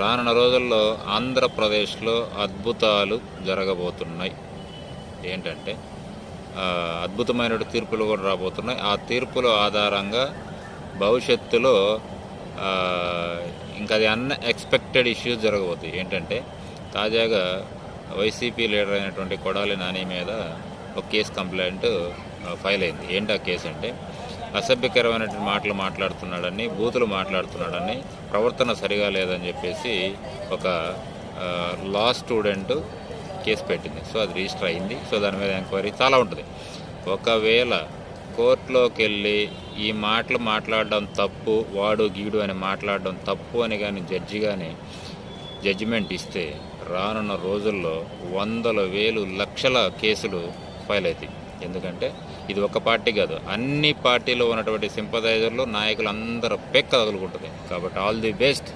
రానున్న రోజుల్లో ఆంధ్రప్రదేశ్లో అద్భుతాలు జరగబోతున్నాయి. ఏంటంటే అద్భుతమైన తీర్పులు కూడా రాబోతున్నాయి. ఆ తీర్పుల ఆధారంగా భవిష్యత్తులో ఇంకా అది అన్ఎక్స్పెక్టెడ్ ఇష్యూస్ జరగబోతాయి. ఏంటంటే తాజాగా వైసీపీ లీడర్ అయినటువంటి కొడాలి నాని మీద ఒక కేసు కంప్లైంట్ ఫైల్ అయింది. ఏంటి ఆ కేసు అంటే అసభ్యకరమైనటువంటి మాటలు మాట్లాడుతున్నాడని బూతులు మాట్లాడుతున్నాడని ప్రవర్తన సరిగా లేదని చెప్పేసి ఒక లా స్టూడెంట్ కేసు పెట్టింది. సో అది రిజిస్టర్ అయింది. సో దాని మీద ఎంక్వైరీ చాలా ఉంటుంది. ఒకవేళ కోర్టులోకి వెళ్ళి ఈ మాటలు మాట్లాడడం తప్పు వాడు గీడు అని మాట్లాడడం తప్పు అని కానీ జడ్జి కానీ జడ్జిమెంట్ ఇస్తే రానున్న రోజుల్లో వందల వేలు లక్షల కేసులు ఫైల్ అవుతాయి. ఎందుకంటే ఇది ఒక పార్టీ కాదు. అన్ని పార్టీలో ఉన్నటువంటి సింపదైజర్లు నాయకులు అందరూ పెక్క తగులుకుంటుంది కాబట్టి ఆల్ ది బెస్ట్.